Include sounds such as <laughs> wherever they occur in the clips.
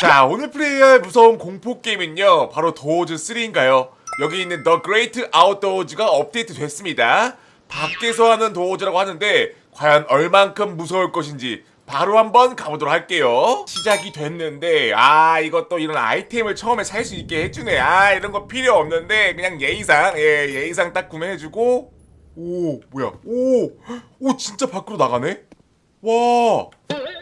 자 오늘 플레이할 무서운 공포 게임은요 바로 도어즈 3인가요? 여기 있는 The Great Outdoors가 업데이트 됐습니다. 밖에서 하는 도어즈라고 하는데 과연 얼만큼 무서울 것인지 바로 한번 가보도록 할게요. 시작이 됐는데 아 이것도 이런 아이템을 처음에 살 수 있게 해주네. 아 이런 거 필요 없는데 그냥 예의상 예 예의상 딱 구매해주고 오 뭐야 오 오 진짜 밖으로 나가네. 와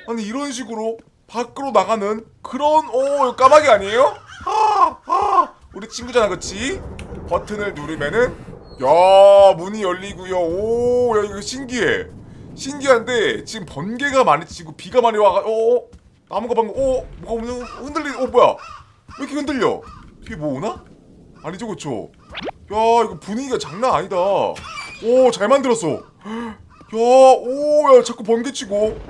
아니 이런 식으로 밖으로 나가는 그런 오 까마귀 아니에요? 아, 아 우리 친구잖아 그치? 버튼을 누르면은 야 문이 열리고요 오야 이거 신기해 신기한데 지금 번개가 많이 치고 비가 많이 와가 어 나무가 방금 어 뭐가 흔들리 어 뭐야 왜 이렇게 흔들려 뒤에 뭐 오나? 아니죠 그쵸? 야 이거 분위기가 장난 아니다 오 잘 만들었어 야오야 자꾸 번개 치고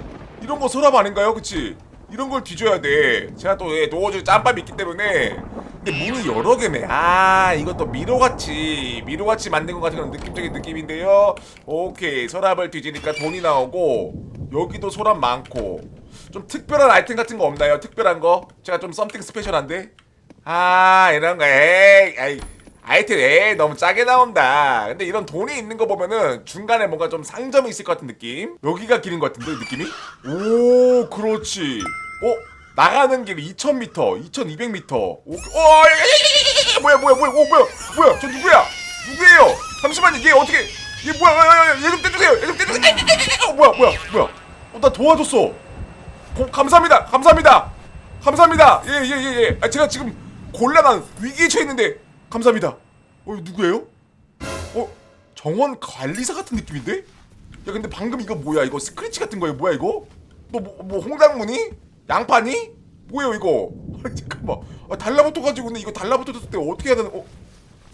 이런 거 서랍 아닌가요 그치? 이런 걸 뒤져야 돼. 제가 또 예, 도어줄 짬밥이 있기 때문에. 근데 문이 여러 개네. 아, 이것도 미로같이, 미로같이 만든 것 같은 그런 느낌적인 느낌인데요. 오케이. 서랍을 뒤지니까 돈이 나오고, 여기도 서랍 많고. 좀 특별한 아이템 같은 거 없나요? 특별한 거? 제가 좀 썸띵 스페셜한데? 아, 이런 거, 에이, 아이. 아이템 에 너무 짜게 나온다. 근데 이런 돈이 있는 거 보면은 중간에 뭔가 좀 상점이 있을 것 같은 느낌. 여기가 길인 것 같은데 느낌이? 오 그렇지. 어 나가는 길 2,000m, 2,200m. 오, 어, 야, 야, 뭐야 뭐야 뭐야 오 뭐야 뭐야 저 누구야? 누구예요? 잠시만요 얘 어떻게 얘 뭐야 얘 좀 떼주세요 얘 좀 떼주세요. 어, 뭐야 뭐야 뭐야? 어, 나 도와줬어. 고, 감사합니다 감사합니다 감사합니다 예 예 예 예 아, 제가 지금 곤란한 위기에 처해 있는데 감사합니다 어 누구예요? 어 정원 관리사 같은 느낌인데? 야 근데 방금 이거 뭐야 이거 스크래치 같은 거예요 뭐야 이거? 너뭐 뭐 홍당무니? 양파니? 뭐예요 이거? <laughs> 잠깐만. 아, 달라붙어가지고 근데 이거 달라붙었을 때 어떻게 해야 되는 어?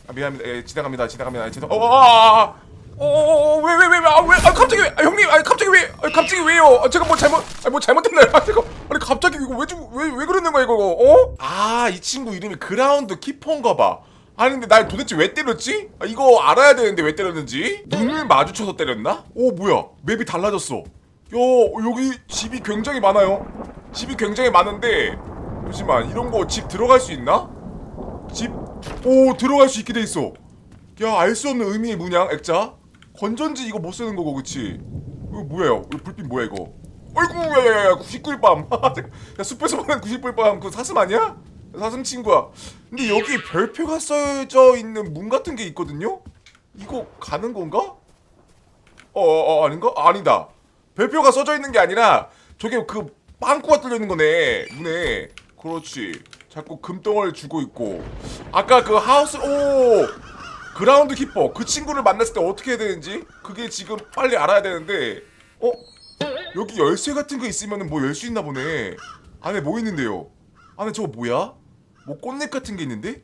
아 미안합니다. 예, 지나갑니다. 지나갑니다. 아, 죄송 어 아아아 어왜 왜 왜 왜 아 왜 아, 갑자기 왜 아, 형님 아 갑자기 왜 아, 갑자기 왜요? 아, 제가 뭐 잘못 아, 뭐 잘못했나요? 아 제가 아니 갑자기 이거 왜왜왜 왜 그러는 거야 이거? 어? 아 이 친구 이름이 그라운드 키퍼인가 봐. 아니 근데 날 도대체 왜 때렸지? 아, 이거 알아야 되는데 왜 때렸는지? 눈을 마주쳐서 때렸나? 오 뭐야? 맵이 달라졌어. 야 여기 집이 굉장히 많아요 집이 굉장히 많은데 잠시만 이런 거 집 들어갈 수 있나? 집? 오 들어갈 수 있게 돼 있어 야 알 수 없는 의미의 문양 액자 건전지 이거 못 쓰는 거고 그치 이거 뭐예요 이거 불빛 뭐야 이거 어이구 야야야 99일밤 <laughs> 야 숲에서 보는 99일밤 그 사슴 아니야? 사슴 친구야 근데 여기 별표가 써져 있는 문 같은 게 있거든요? 이거 가는 건가? 어어 어, 아닌가? 아니다 별표가 써져 있는 게 아니라 저게 그 빵꾸가 뚫려 있는 거네. 문에. 그렇지. 자꾸 금덩어리를 주고 있고. 아까 그 하우스 오! 그라운드 키퍼. 그 친구를 만났을 때 어떻게 해야 되는지 그게 지금 빨리 알아야 되는데. 어? 여기 열쇠 같은 거 있으면 뭐열 수 있나 보네. 안에 뭐 있는데요? 안에 저거 뭐야? 뭐 꽃잎 같은 게 있는데?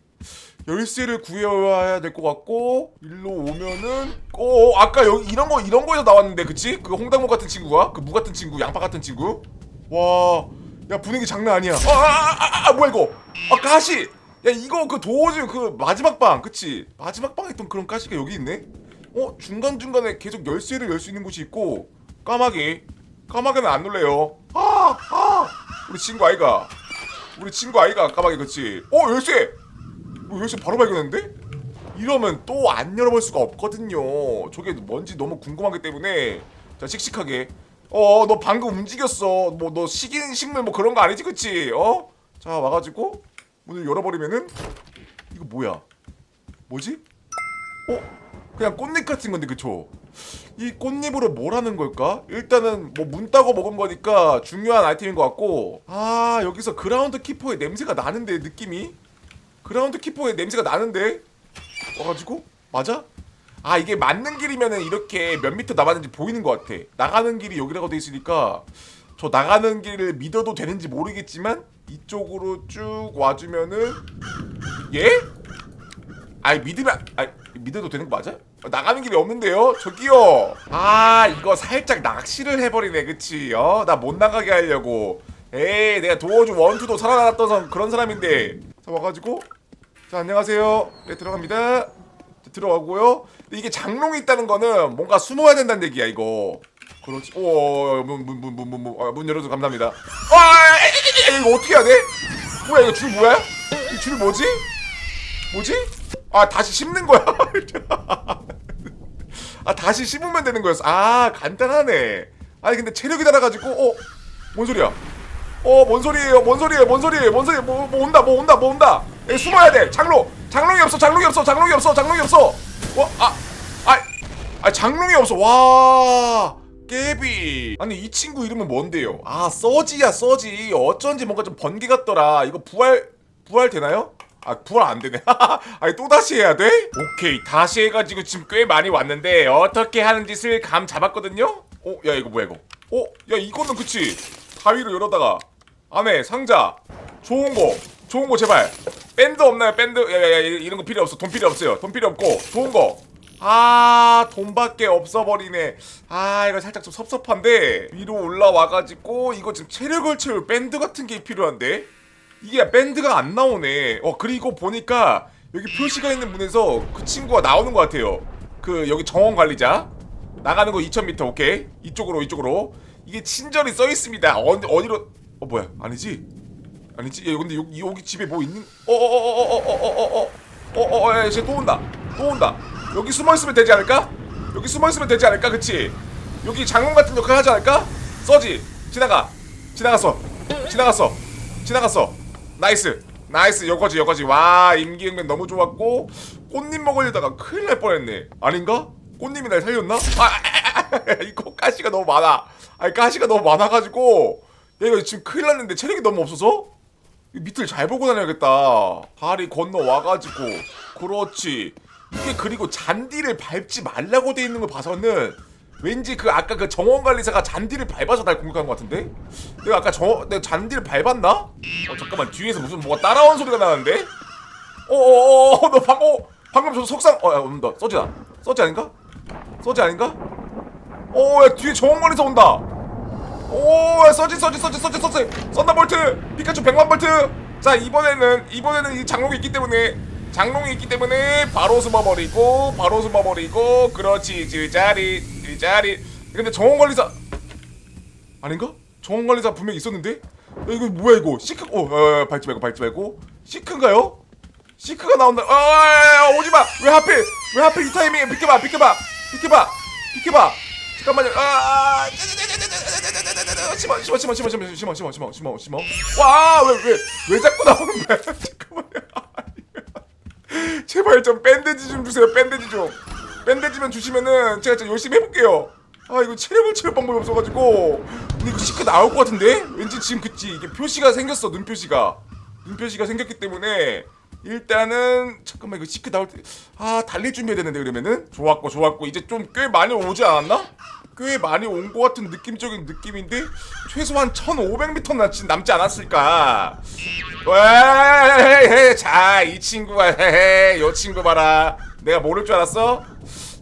열쇠를 구해와야 될 것 같고 일로 오면은 어 아까 여기 이런 거 이런 거에서 나왔는데 그치? 그 홍당무 같은 친구가? 그 무 같은 친구? 양파 같은 친구 와 야 분위기 장난 아니야. 아아아 아, 아, 아, 뭐야 이거? 아 가시! 야 이거 그 도어즈 그 마지막 방 그치? 마지막 방에 있던 그런 가시가 여기 있네? 어 중간 중간에 계속 열쇠를 열 수 있는 곳이 있고 까마귀. 까마귀는 안 놀래요. 아 아! 우리 친구 아이가. 우리 친구 아이가 까마귀 그치? 어 열쇠! 뭐 열쇠 바로 발견했는데? 이러면 또 안 열어볼 수가 없거든요. 저게 뭔지 너무 궁금하기 때문에 자 씩씩하게 어 너 방금 움직였어 뭐 너 식인 식물 뭐 그런 거 아니지 그치 어? 자 와가지고 문을 열어버리면은 이거 뭐야 뭐지? 어? 그냥 꽃잎 같은 건데 그쵸? 이 꽃잎으로 뭘 하는 걸까? 일단은 뭐 문 따고 먹은 거니까 중요한 아이템인 것 같고 아 여기서 그라운드 키퍼의 냄새가 나는데 느낌이 그라운드 키퍼의 냄새가 나는데 와가지고 맞아? 아 이게 맞는 길이면은 이렇게 몇 미터 남았는지 보이는 것 같아 나가는 길이 여기라고 돼 있으니까 저 나가는 길을 믿어도 되는지 모르겠지만 이쪽으로 쭉 와주면은 예? 아이 믿으면 아 믿어도 되는 거 맞아? 어, 나가는 길이 없는데요? 저기요 아 이거 살짝 낚시를 해버리네 그치 어? 나 못 나가게 하려고 에이 내가 도어주 원투도 살아났던 사- 그런 사람인데 자 와가지고 자 안녕하세요 네 들어갑니다 자, 들어가고요 근데 이게 장롱이 있다는 거는 뭔가 숨어야 된다는 얘기야 이거. 그렇지. 오문문 문문문 문. 문 열어줘 감사합니다. 아 이거 어떻게 해야 돼? 뭐야 이거 줄 뭐야? 이 줄 뭐지? 뭐지? 아 다시 심는 거야. <laughs> 아 다시 심으면 되는 거였어. 아 간단하네. 아니 근데 체력이 달아가지고 어뭔 소리야? 어뭔 소리예요? 뭔 소리예요? 뭔 소리예요? 뭔 소리예요 뭐, 뭐 온다 뭐 온다 뭐 온다. 에 숨어야 돼. 장로 장롱이 없어 장롱이 없어 장롱이 없어 장롱이 없어 어아아 아, 장롱이 없어. 와 깨비. 아니 이 친구 이름은 뭔데요? 아 써지야 써지. 어쩐지 뭔가 좀 번개 같더라. 이거 부활 부활 되나요? 아 부활 안 되네. <laughs> 아니 또 다시 해야 돼? 오케이 다시 해가지고 지금 꽤 많이 왔는데 어떻게 하는 짓을 감 잡았거든요? 어야 이거 뭐야 이거? 어야 이거는 그치? 가위로 열어다가 안에 상자 좋은 거 좋은 거 제발. 밴드 없나요? 밴드? 야야야 이런 거 필요 없어. 돈 필요 없어요. 돈 필요 없고 좋은 거. 아 돈밖에 없어버리네. 아 이거 살짝 좀 섭섭한데 위로 올라와가지고 이거 지금 체력을 채울 밴드 같은 게 필요한데? 이게 밴드가 안 나오네. 어 그리고 보니까 여기 표시가 있는 문에서 그 친구가 나오는 것 같아요. 그 여기 정원 관리자. 나가는 거 2000m 오케이. 이쪽으로 이쪽으로. 이게 친절히 써 있습니다. 어디 어디로? 어 뭐야? 아니지 아니지 야 근데 여기 여기 집에 뭐 있는 아, 아, 아, 아, 이 밑을 잘 보고 다녀야겠다. 다리 건너 와가지고 그렇지. 이게 그리고 잔디를 밟지 말라고 돼 있는 걸 봐서는 왠지 그 아까 그 정원 관리사가 잔디를 밟아서 날 공격한 것 같은데? 내가 아까 저 내가 잔디를 밟았나? 어 잠깐만 뒤에서 무슨 뭐가 따라온 소리가 나는데? 어어어어 너 방금 어, 방금 저 속상 어야 온다 써지다 써지 아닌가? 써지 아닌가? 어야 뒤에 정원 관리사 온다. 오 써지 써지 써지 써지 써지 썬더볼트 피카츄 100만 볼트 자 이번에는 이번에는 이 장롱이 있기 때문에 장롱이 있기 때문에 바로 숨어버리고 바로 숨어버리고 그렇지 제자리 제자리 근데 정원 관리사 아닌가? 정원 관리사 분명 있었는데 야, 이거 뭐야 이거 시크 어, 어, 어 밟지 말고 밟지 말고 시크인가요? 시크가 나온다 아 오지마 왜 하필 왜 하필 이 타이밍에 비켜봐 비켜봐 비켜봐 비켜봐 잠깐만요 아 심어 심어 심어 심어 심어 심어 심어 심어 심어 심어 와왜 왜 왜 자꾸 나오는 거야 잠깐만요 제발 좀 밴드지 좀 주세요 밴드지 좀 밴드지만 주시면은 제가 진짜 열심히 해볼게요 아 이거 체력을 채울 방법이 없어가지고 근데 이거 시크 나올 것 같은데 왠지 지금 그치 이게 표시가 생겼어 눈 표시가 눈 표시가 생겼기 때문에 일단은 잠깐만 이거 시크 나올 때 아 달릴 준비해야 되는데 그러면은 좋았고 좋았고 이제 좀 꽤 많이 오지 않았나? 꽤 많이 온 것 같은 느낌적인 느낌인데 최소한 1500m 남지, 남지 않았을까 자이 친구가 헤헤 요 친구 봐라 내가 모를 줄 알았어?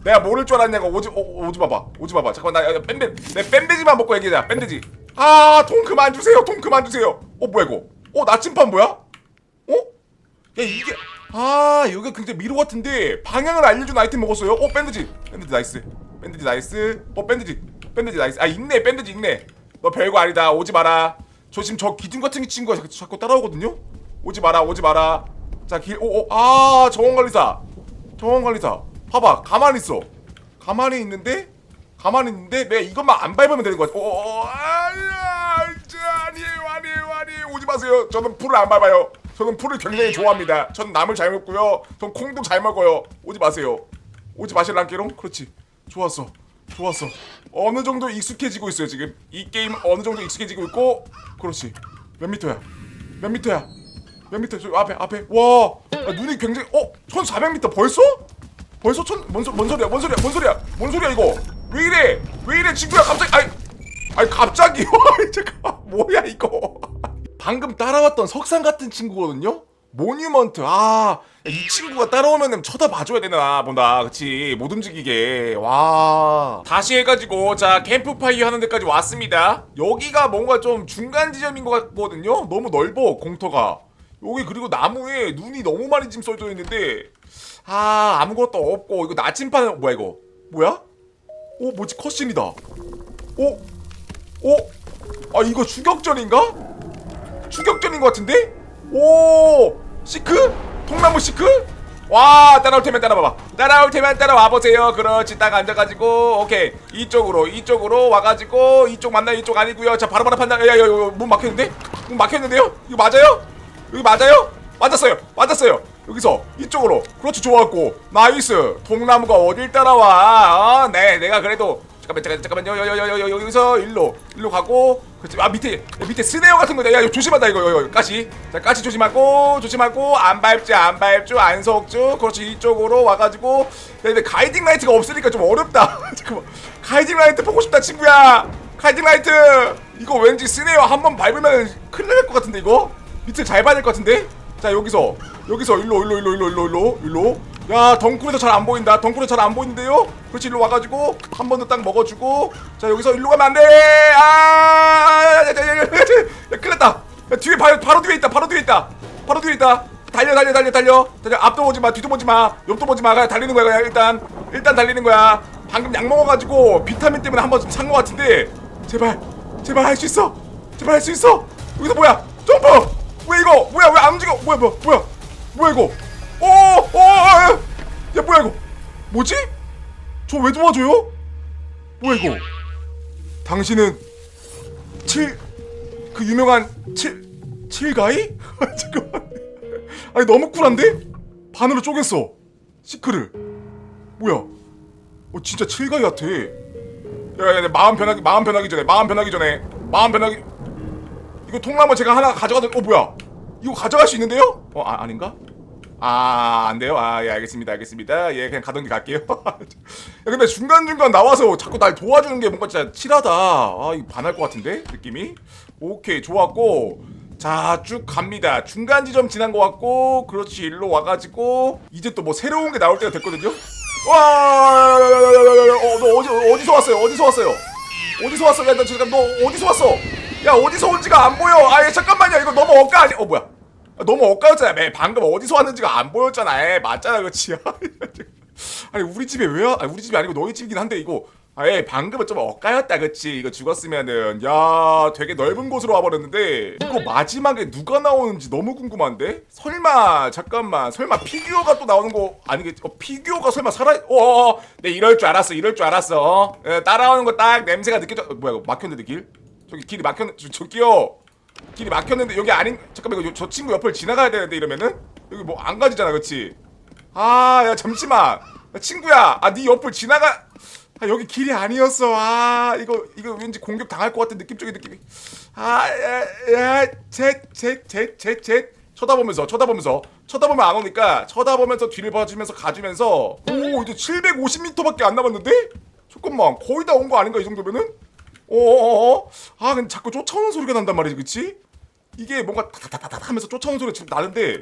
내가 모를 줄 알았냐고 오지 오, 오지 마봐 오지 마봐 잠깐만 나 야, 밴드 내 밴드지만 먹고 얘기하자 밴드지 아돈 그만 주세요 돈 그만 주세요 어 뭐야 이거 어 나침반 뭐야? 어? 야 이게 아 여기가 굉장히 미로 같은데 방향을 알려준 아이템 먹었어요 어 밴드지 밴드지 나이스 밴드지 나이스. 어 밴드지. 밴드지 나이스. 아 있네. 밴드지 있네. 너 별거 아니다. 오지 마라. 저 지금 저 기둥 같은 친구가 자꾸, 자꾸 따라오거든요? 오지 마라. 오지 마라. 자길오오아 정원관리사. 정원관리사. 봐봐. 가만히 있어. 가만히 있는데 가만히 있는데 내가 이것만 안 밟으면 되는 거야. 오오 아니야. 진짜 아니에요. 아니에요. 아니에요. 오지 마세요. 저는 풀을 안 밟아요. 저는 풀을 굉장히 좋아합니다. 전 나물 잘 먹고요. 전 콩도 잘 먹어요. 오지 마세요. 오지 마실란께롱? 그렇지 좋았어. 좋았어. 어느 정도 익숙해지고 있어요 지금? 이 게임 어느 정도 익숙해지고 있고 그렇지. 몇 미터야? 몇 미터야? 몇 미터? 저 앞에 앞에. 와! 아, 눈이 굉장히 어? 1400m 벌써? 벌써 천뭔 소, 뭔 소리야? 뭔 소리야? 뭔 소리야? 뭔 소리야 이거? 왜 이래? 왜 이래 친구야? 갑자기 아이 아이 갑자기 잠깐 <laughs> 뭐야 이거? 방금 따라왔던 석상 같은 친구거든요 모뉴먼트. 아 이 친구가 따라오면은 쳐다봐줘야 되나 보다. 그치? 못 움직이게. 와. 다시 해가지고 자 캠프파이어 하는 데까지 왔습니다. 여기가 뭔가 좀 중간 지점인 것 같거든요? 너무 넓어 공터가. 여기 그리고 나무에 눈이 너무 많이 지금 써져 있는데. 아 아무것도 없고. 이거 나침반 뭐야 이거? 뭐야? 오 뭐지? 컷신이다. 오? 오? 아 이거 추격전인가? 추격전인 것 같은데? 오 시크? 통나무 시크? 와 따라올 테면 따라와봐. 따라올 테면 따라와 보세요. 그렇지 딱 앉아가지고 오케이. 이쪽으로 이쪽으로 와가지고 이쪽 맞나요 이쪽 아니고요. 자 바로바로 판단. 야야야 문 막혔는데? 문 막혔는데요? 이거 맞아요? 여기 맞아요? 맞았어요. 맞았어요. 여기서 이쪽으로. 그렇지 좋았고. 나이스. 통나무가 어딜 따라와? 어, 네 내가 그래도 잠깐만 잠깐 잠깐만요 여여여여 여기서 일로 일로 가고 그렇지 아 밑에 밑에 스네어 같은 거야 야 이거 조심하다 이거 이거, 가시. 자 가시 조심하고 조심하고 안 밟지 안 밟죠 안 속죠 그렇지 이쪽으로 와가지고. 야, 근데 가이딩 라이트가 없으니까 좀 어렵다. <laughs> 잠깐만. 가이딩 라이트 보고 싶다 친구야. 가이딩 라이트. 이거 왠지 스네어 한 번 밟으면 큰일 날 것 같은데 이거? 밑을 잘 봐야 될 것 같은데 자 여기서. 여기서 일로 일로 일로 일로 일로 일로 일로. 야 덩굴에서 잘 안 보인다. 덩굴에서 잘 안 보이는데요? 그렇지 일로 와가지고 한 번 더 딱 먹어주고. 자 여기서 일로 가면 안돼. 아 야, 야, 야, 야, 야, 야, 큰일 났다. 야, 뒤에 바로, 바로 뒤에 있다. 바로 뒤에 있다. 바로 뒤에 있다. 달려 달려 달려 달려. 달려. 앞도 보지 마 뒤도 보지 마 옆도 보지 마. 그냥 달리는 거야 그냥 일단. 일단 달리는 거야. 방금 약 먹어가지고 비타민 때문에 한번 좀산거 같은데. 제발 제발 할 수 있어. 제발 할 수 있어. 여기서 뭐야? 점프 왜 이거? 뭐야 왜 안 움직여? 뭐야 뭐야 뭐야? 뭐야 이거? 오오야 뭐야 이거? 뭐지? 저 왜 도와줘요? 뭐야 이거? 당신은 칠 그 유명한 칠 칠가이? <laughs> 잠깐만. 아니 너무 쿨한데? 반으로 쪼갰어 시크를. 뭐야? 어 진짜 칠가이 같아. 야야 야, 마음 변하기 마음 변하기 전에 마음 변하기 전에 마음 변하기. 이거 통나무 제가 하나 가져가도 어 뭐야 이거 가져갈 수 있는데요? 어 아, 아닌가? 아 안 돼요 아 예 알겠습니다 알겠습니다 예 그냥 가던 길 갈게요 <laughs> 야 근데 중간중간 나와서 자꾸 날 도와주는 게 뭔가 진짜 칠하다 아 이거 반할 것 같은데 느낌이 오케이 좋았고 자 쭉 갑니다 중간 지점 지난 것 같고 그렇지 일로 와가지고 이제 또 뭐 새로운 게 나올 때가 됐거든요 와너 어디 어디서 왔어요 어디서 왔어요 어디서 왔어? 야, 너 잠깐 너 어디서 왔어? 야, 어디서 온지가 안 보여. 아, 예, 잠깐만요. 이거 너무 엇가 아니? 어, 뭐야? 아, 너무 엇가였잖아. 매 방금 어디서 왔는지가 안 보였잖아. 에, 맞잖아, 그렇지? <laughs> 아니, 우리 집에 왜? 와? 아니, 우리 집이 아니고 너희 집이긴 한데 이거. 아, 예, 방금은 좀 엇가였다, 그치? 이거 죽었으면은 야, 되게 넓은 곳으로 와버렸는데 이거 마지막에 누가 나오는지 너무 궁금한데? 설마 잠깐만, 설마 피규어가 또 나오는 거 아니겠지? 어, 피규어가 설마 살아? 어, 어, 어, 네 이럴 줄 알았어, 이럴 줄 알았어. 어? 예, 따라오는 거 딱 냄새가 느껴져. 어, 뭐야, 막혔는데 길? 저기 길이 막혔, 저, 저기요. 길이 막혔는데 여기 아닌 잠깐만 이거 저 친구 옆을 지나가야 되는데 이러면은 여기 뭐 안 가지잖아, 그렇지? 아, 야 잠시만, 야, 친구야, 아 네 옆을 지나가. 아 여기 길이 아니었어. 아 이거 이거 왠지 공격 당할 것 같은 느낌적인 느낌이. 아야야제제제제제 쳐다보면서 쳐다보면서 쳐다보면 안 오니까 쳐다보면서 뒤를 봐주면서 가주면서 오 이제 750m밖에 안 남았는데? 잠깐만 거의 다 온 거 아닌가 이 정도면은? 어어어 아 근데 자꾸 쫓아오는 소리가 난단 말이지 그치? 이게 뭔가 타타타타 하면서 쫓아오는 소리가 지금 나는데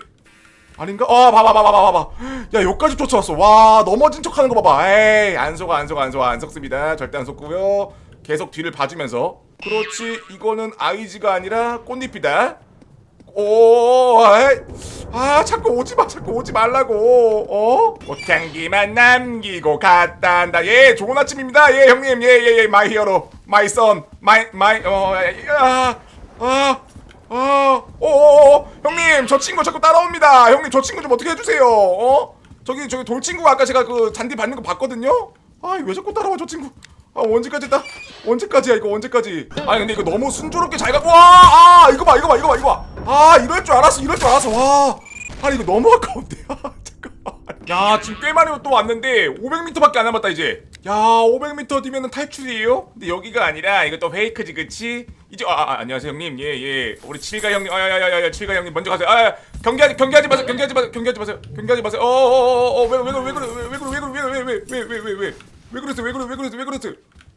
아닌가? 아 봐봐 봐봐 봐봐 봐봐. 야 여기까지 쫓아왔어. 와 넘어진 척 하는 거 봐봐. 에이 안 속아 안 속아 안 속아. 안 속습니다. 절대 안 속고요. 계속 뒤를 봐주면서. 그렇지 이거는 아이즈가 아니라 꽃잎이다 오, 에이. 아 자꾸 오지 마, 자꾸 오지 말라고. 어? 꽃향기만 남기고 갔다 한다. 예, 좋은 아침입니다. 예, 형님, 예, 예, 예, 마이 히어로, 마이 선, 마이, 마이, 어, 아, 아, 아, 오, 오, 오, 형님, 저 친구 자꾸 따라옵니다. 형님, 저 친구 좀 어떻게 해주세요. 어? 저기, 저기 돌 친구가 아까 제가 그 잔디 밟는 거 봤거든요. 아, 왜 자꾸 따라와 저 친구? 아 언제까지 다 언제까지야 이거 언제까지 아니 근데 이거 너무 순조롭게 잘 가. 와 아 이거 봐 이거 봐 이거 봐 이거 봐 아 이럴 줄 알았어 이럴 줄 알았어 와 아니 이거 너무 아까운데 아 잠깐만 야 지금 꽤 많이 또 왔는데 500m밖에 안 남았다 이제 야 500m 뒤면은 탈출이에요 근데 여기가 아니라 이거 또 페이크지 그치 이제 아, 아 안녕하세요 형님 예예 우리 칠가 형님 아야야야야 칠가 형님 먼저 가세요 아 경기하지 경기하지 마세요 경기하지 마세요 경기하지 마세요 경기하지 마세요 어어어어왜왜 그래 왜 그래 왜 그래 왜 그래 왜 그래 왜왜왜왜왜 그러세요? 왜 그러세요? 왜 그러세요? 왜 그러세요?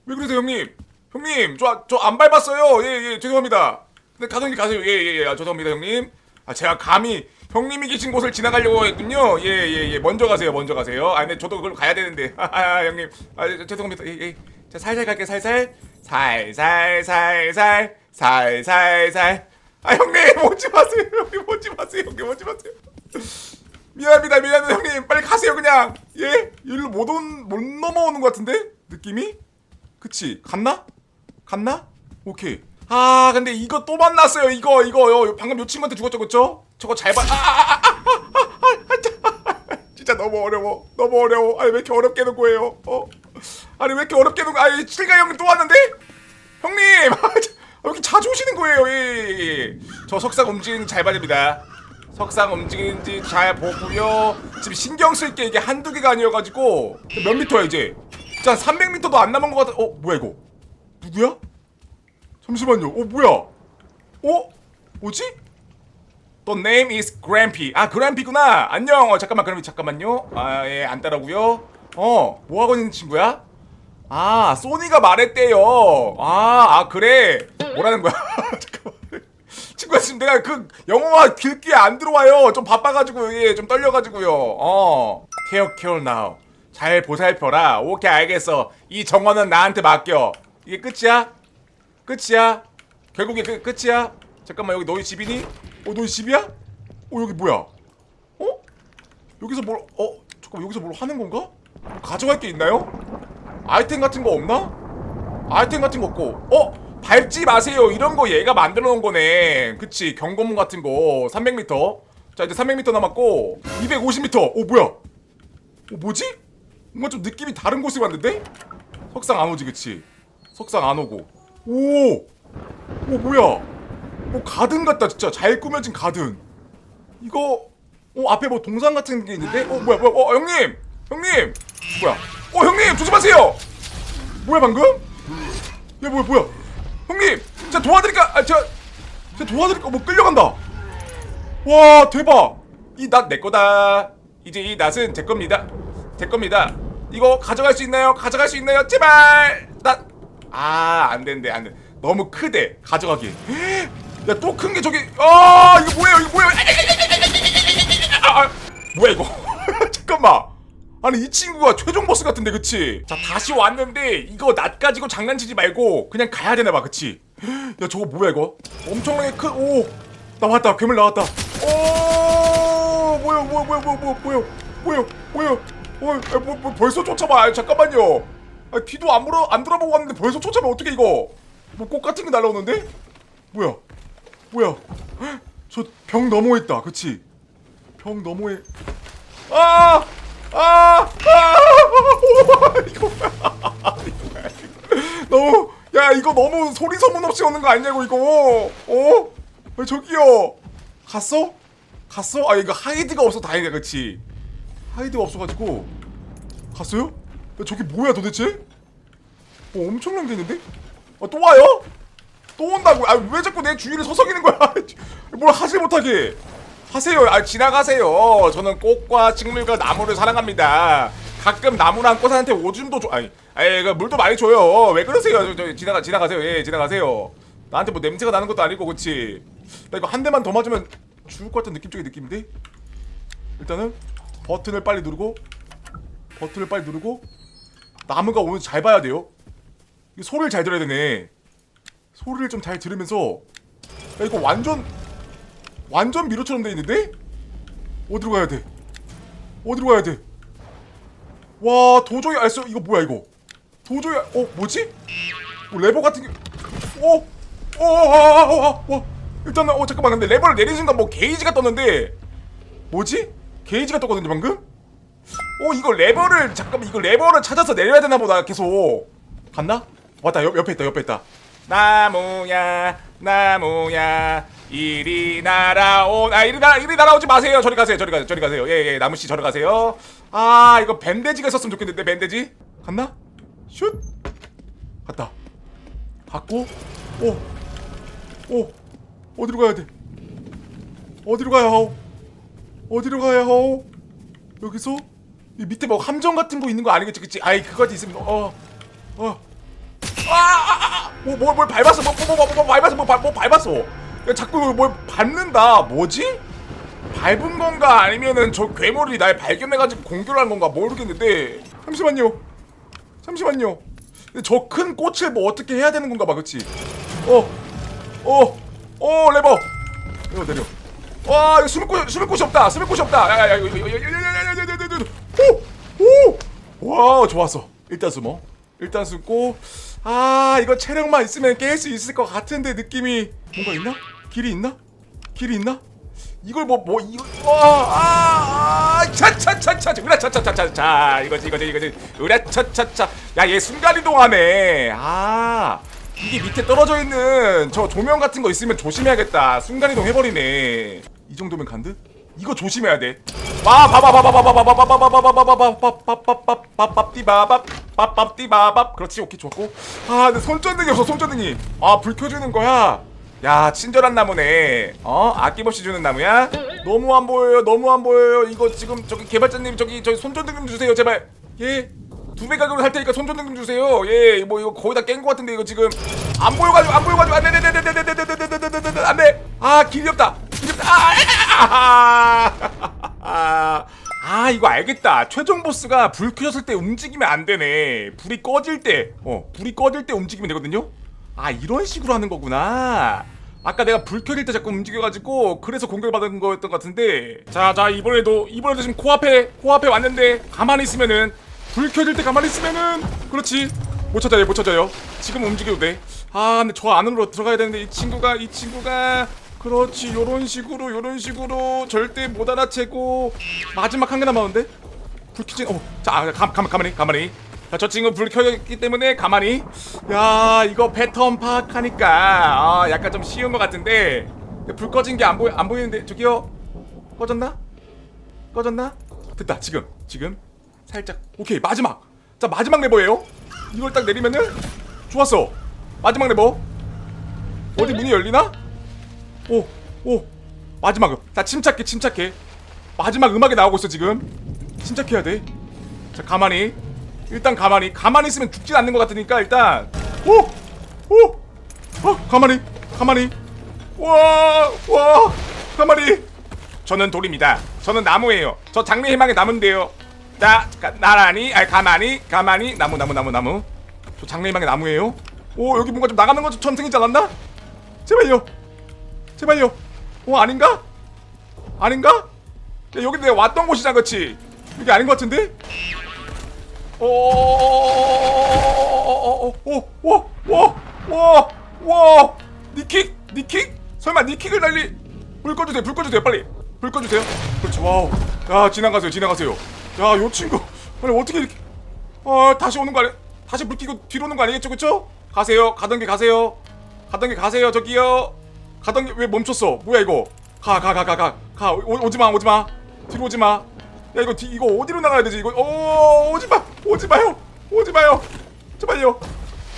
왜 그러세요, 형님? 형님, 저 저 안 밟았어요. 예, 예, 죄송합니다. 가던 길 가세요. 예, 예, 예. 아, 죄송합니다, 형님. 아, 제가 감히 형님이 계신 곳을 지나가려고 했군요. 예, 예, 예. 먼저 가세요. 먼저 가세요. 아, 근데 저도 그걸 가야 되는데. <laughs> 아, 형님. 아, 죄송합니다. 예, 예. 자, 살살 갈게. 살살. 살 살 살 살 살 살살. 아, 형님, 오지 마세요. 형님, 오지 마세요. 형님, 오지 마세요. 미안합니다 미안합니다 형님 빨리 가세요 그냥 예? 일로 못, 온, 못 넘어오는 것 같은데? 느낌이? 그치 갔나? 갔나? 오케이 아 근데 이거 또 만났어요 이거 이거 요, 방금 요 친구한테 죽었죠 그쵸? 저거 잘 봐 아, 아, 아, 아, 아, 아, 아, 진짜 너무 어려워 너무 어려워 아니 왜 이렇게 어렵게 놓은 거예요 어 아니 왜 이렇게 어렵게 거 아니 칠가 형님 또 왔는데 형님 아, 왜 이렇게 자주 오시는 거예요 예. 저 석상 움직이는 잘 봐줍니다 석상 움직이는지 잘 보고요 지금 신경 쓸 게 이게 한두 개가 아니어가지고 몇 미터야 이제 한 300미터도 안 남은 것 같아 어 뭐야 이거 누구야? 잠시만요 어 뭐야 어? 뭐지? The name is Grampy. 아, 그램피구나. 안녕. 어, 잠깐만, 그럼 잠깐만요. 아, 예, 안 따라고요. 어, 뭐 하고 있는 친구야? 아, 소니가 말했대요. 아, 아 그래. 뭐라는 거야? <laughs> 잠깐만. 친구야 지금 내가 그 영어가 길게 안 들어와요. 좀 바빠가지고 예, 좀 떨려가지고요. 어, 케어 케어 나우. 잘 보살펴라. 오케이 알겠어. 이 정원은 나한테 맡겨. 이게 끝이야? 끝이야? 결국에 그 끝이야? 잠깐만 여기 너희 집이니? 어 너희 집이야? 어 여기 뭐야? 어? 여기서 뭘? 어 잠깐 여기서 뭘 하는 건가? 뭐 가져갈 게 있나요? 아이템 같은 거 없나? 아이템 같은 거 없고 어 밟지 마세요 이런 거 얘가 만들어 놓은 거네 그치 경고문 같은 거 300m 자 이제 300m 남았고 250m 어 뭐야 어 뭐지? 뭔가 좀 느낌이 다른 곳에 왔는데? 석상 안 오지 그치 석상 안 오고 오! 오 뭐야? 뭐 가든 같다 진짜. 잘 꾸며진 가든. 이거 어 앞에 뭐 동상 같은 게 있는데? 어 뭐야 뭐야? 어 형님! 형님! 뭐야? 어 형님! 조심하세요! 뭐야 방금? 야 뭐야 뭐야? 형님! 제가 도와드릴까? 아 제가 제가 도와드릴까? 뭐 끌려간다. 와 대박! 이 낫 내 거다. 이제 이 낫은 제 겁니다. 제 겁니다. 이거 가져갈 수 있나요? 가져갈 수 있나요? 제발! 낫 아 안 된대 안 돼. 너무 크대 가져가기. 야 또 큰 게 저기 아 이거 뭐예요 이거 뭐예요? 아, 아, 뭐야 이거? <laughs> 잠깐만. 아니 이 친구가 최종 보스 같은데 그치? 자 다시 왔는데 이거 낫 가지고 장난치지 말고 그냥 가야 되나 봐 그치? 야 저거 뭐야 이거? 엄청나게 큰 오! 나왔다 괴물 나왔다. 오 뭐야 뭐야 뭐야 뭐야 뭐야 뭐야 뭐야? 뭐야 어, 야, 뭐, 뭐 벌써 쫓아봐. 아, 잠깐만요 아, 뒤도 안 물어 안 돌아보고 왔는데 벌써 쫓아봐 어떻게 이거 뭐 꽃 같은 게 날라오는데 뭐야 뭐야 저병 너머했다 그치 병 너머에 아! 아! 아! 이거. <laughs> 너무 야 이거 너무 소리 소문 없이 오는 거 아니냐고 이거 어? 왜 저기요 갔어? 갔어? 아 이거 하이드가 없어 다행이다 그치 하이드가 없어가지고 갔어요? 야 저게 뭐야 도대체? 뭐 엄청난 게 있는데? 아, 또 와요? 또 온다고? 아 왜 자꾸 내 주위를 서성이는 거야? <laughs> 뭘 하지 못하게 하세요. 아 지나가세요. 저는 꽃과 식물과 나무를 사랑합니다. 가끔 나무나 꽃한테 오줌도 줘. 아니, 아니 그 물도 많이 줘요. 왜 그러세요? 저, 저, 지나가 지나가세요. 예, 지나가세요. 나한테 뭐 냄새가 나는 것도 아니고 그렇지. 나 이거 한 대만 더 맞으면 죽을 것 같은 느낌 쪽의 느낌인데. 일단은 버튼을 빨리 누르고 버튼을 빨리 누르고 나무가 오는지 잘 봐야 돼요. 이 소리를 잘 들어야 되네. 소리를 좀 잘 들으면서 야 이거 완전 완전 미로처럼 돼 있는데? 어디로 가야 돼? 어디로 가야 돼? 와 도저히 알수 이거 뭐야 이거? 도저히 알- 어 뭐지? 뭐 레버 같은 게 어? 어? 어? 어? 어? 일단은 어 잠깐만 근데 레버를 내리는 순간 뭐 게이지가 떴는데 뭐지? 게이지가 떴거든요 방금? 어 이거 레버를 잠깐만 이거 레버를 찾아서 내려야 되나 보다 계속. 갔나? 왔다 옆, 옆에 있다 옆에 있다. 나무야 나무야 이리 날아온 아 이리 나 이리 날아오지 마세요. 저리 가세요 저리 가세요 저리 가세요. 예예 나무씨 저리 가세요. 아 이거 밴데지가 있었으면 좋겠는데 밴데지? 갔나? 슛! 갔다. 갔고 오오 어디로 가야 돼? 어디로 가야 하오? 어디로 가야 하오? 여기서 이 밑에 뭐 함정 같은 거 있는 거 아니겠지 그치 아이 그거지 있으면 어어 아, 뭐, 뭘, 뭘 밟았어? 뭐, 뭐, 뭐, 뭐, 뭐 밟았어? 뭐, 밟- 뭐 밟았어? 야, 자꾸 뭘 밟는다. 뭐지? 밟은 건가? 아니면은 저 괴물이 날 발견해가지고 공격을 한 건가? 모르겠는데. 잠시만요. 잠시만요. 저 큰 꽃을 뭐 어떻게 해야 되는 건가 봐, 그치? 어, 어, 어, 레버. 이거 내려. 와, 이거 숨을 곳, 숨을 곳이 없다. 숨을 곳이 없다. 야, 야, 야, 이거, 이거, 이거, 이거, 이거, 이거, 이거, 이거, 이거, 이거. 후! 후! 와, 좋았어. 일단 숨어. 일단 숨고 아, 이거 체력만 있으면 깰 수 있을 것 같은데 느낌이 뭔가 있나? 길이 있나? 길이 있나? 이걸 뭐 뭐 이거 와아 아, 차차차차 으라 차차차차차 이거지 이거지 이거지 으라 차차차 야 얘 순간 이동하네 아 이게 밑에 떨어져 있는 저 조명 같은 거 있으면 조심해야겠다 순간 이동 해버리네 이 정도면 간듯? 이거 조심해야 돼. 와, 봐봐, 봐봐, 봐봐, 봐봐, 봐봐, 봐봐, 봐봐, 봐봐, 봐봐, 봐봐, 띠바밥, 밥밥 띠바밥. 그렇지, 오케이 좋고. 아, 근데 손전등이 없어, 손전등이. 아, 불 켜주는 거야. 야, 친절한 나무네. 어, 아낌없이 주는 나무야. 너무 안 보여요, 너무 안 보여요. 이거 지금 저기 개발자님 저기 저기 손전등 좀 주세요, 제발. 예. 두 배 가격으로 살 테니까 손전등 좀 주세요. 예, 뭐 이거 거의 다 깬 것 같은데 이거 지금 안 보여가지고 안 보여가지고 안돼, 안돼, 안돼, 안돼, 안돼, 안돼, 안돼. 아 길이 없다. 아, 아, 아 이거 알겠다. 최종 보스가 불 켜졌을 때 움직이면 안 되네. 불이 꺼질 때, 어 불이 꺼질 때 움직이면 되거든요. 아 이런 식으로 하는 거구나. 아까 내가 불 켜질 때 자꾸 움직여가지고 그래서 공격받은 거였던 것 같은데 자자 이번에도 이번에도 지금 코앞에 코앞에 왔는데 가만히 있으면은 불 켜질 때 가만히 있으면은 그렇지 못 찾아요 못 찾아요 지금 움직여도 돼아 근데 저 안으로 들어가야 되는데 이 친구가 이 친구가 그렇지 요런 식으로 요런 식으로 절대 못 알아채고 마지막 한 개 남았는데? 불 켜진 어자 아, 가, 가, 가만히 가만히. 자, 저 친구 불 켜졌기 때문에 가만히. 야 이거 패턴 파악하니까 아, 약간 좀 쉬운 것 같은데 불 꺼진 게 안 보이 안 보이는데 저기요. 꺼졌나? 꺼졌나? 됐다 지금 지금. 살짝 오케이 마지막. 자 마지막 레버예요. 이걸 딱 내리면은 좋았어. 마지막 레버. 어디 문이 열리나 오 오. 마지막. 자 침착해 침착해. 마지막 음악이 나오고 있어 지금. 침착해야 돼 자 가만히. 일단 가만히. 가만히 있으면 죽진 않는 것 같으니까 일단. 오 오! 어, 가만히. 가만히. 와 와. 가만히. 저는 돌입니다. 저는 나무예요. 저 장래 희망의 나무인데요. 나 가, 나란히. 아니 가만히. 가만히. 나무 나무 나무 나무. 저 장래 희망의 나무예요. 오 여기 뭔가 좀 나가는 것처럼 생기지 않았나? 제발요 제발요 어 아닌가 아닌가 야, 여기 내가 왔던 곳이잖아 그치 여기 아닌 것 같은데 오오오오오오오오오오 니킥 니킥 설마 니킥을 날리 불 꺼주세요 불 꺼주세요 빨리 불 꺼주세요 그렇지 와우 야 지나가세요 지나가세요 야 요 친구 아니 어떻게 이렇게 어 다시 오는 거 아니 다시 불 켜고 뒤로 오는 거 아니겠죠 그쵸 가세요 가던 게 가세요 가던 게 가세요 저기요 가던 게 왜 멈췄어? 뭐야 이거? 가 가 가 가 가 가 오지 마 오지 마. 뒤로 오지 마. 야 이거 뒤, 이거 어디로 나가야 되지? 이거 오 오지 마! 오지 마요! 오지 마요! 제발요.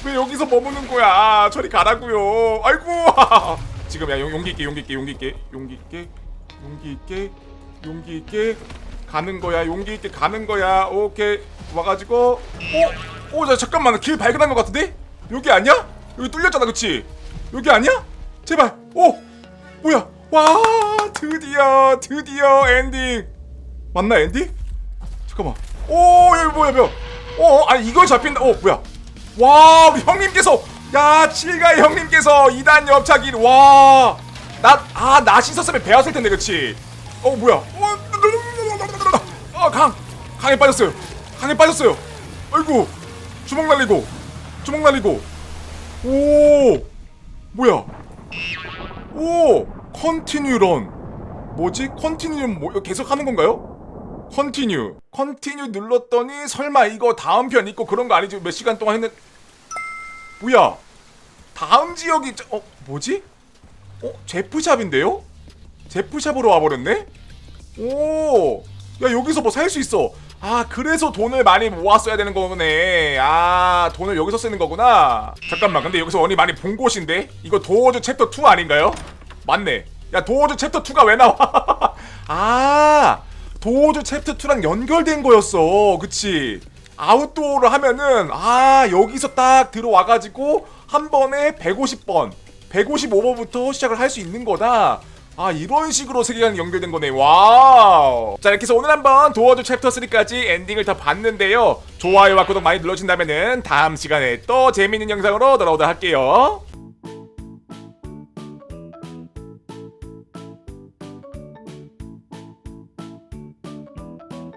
왜 여기서 머무는 거야? 아, 저리 가라고요. 아이고 <laughs> 지금 야 용- 용기 있게 용기 있게 용기 있게. 용기 있게 용기 있게 용기 있게. 가는 거야 용기 있게 가는 거야. 오케이. 와가지고 오오자 잠깐만. 길 발견한 것 같은데? 여기 아니야? 여기 뚫렸잖아 그치? 여기 아니야 제발. 오! 뭐야? 와 드디어 드디어 엔딩. 맞나 엔딩? 잠깐만. 오 여기 뭐야 뭐야? 어 아니 이걸 잡힌다. 어 뭐야? 와 우리 형님께서 야 칠가의 형님께서 2단 옆차기 와나아 낫이 있었으면 배웠을 텐데 그치? 어 뭐야? 어강 강에 빠졌어요. 강에 빠졌어요. 아이고 주먹 날리고 주먹 날리고. 오 뭐야 오 컨티뉴 런 뭐지? 컨티뉴 뭐 계속 하는 건가요? 컨티뉴 컨티뉴 눌렀더니 설마 이거 다음 편 있고 그런 거 아니지? 몇 시간 동안 했는 뭐야? 다음 지역이 저- 어 뭐지? 어 제프샵인데요? 제프샵으로 와버렸네? 오 야 여기서 뭐 살 수 있어. 아 그래서 돈을 많이 모았어야 되는 거네. 아 돈을 여기서 쓰는 거구나. 잠깐만 근데 여기서 원이 많이 본 곳인데? 이거 도어즈 챕터 2 아닌가요? 맞네. 야 도어즈 챕터 2가 왜 나와? <laughs> 아 도어즈 챕터 2랑 연결된 거였어. 그치? 아웃도어를 하면은 아 여기서 딱 들어와가지고 한 번에 150번 155번부터 시작을 할 수 있는 거다 아 이런 식으로 세계관이 연결된 거네. 와우. 자 이렇게 해서 오늘 한번 도어즈 챕터 3까지 엔딩을 다 봤는데요. 좋아요와 구독 많이 눌러주신다면은 다음 시간에 또 재밌는 영상으로 돌아오도록 할게요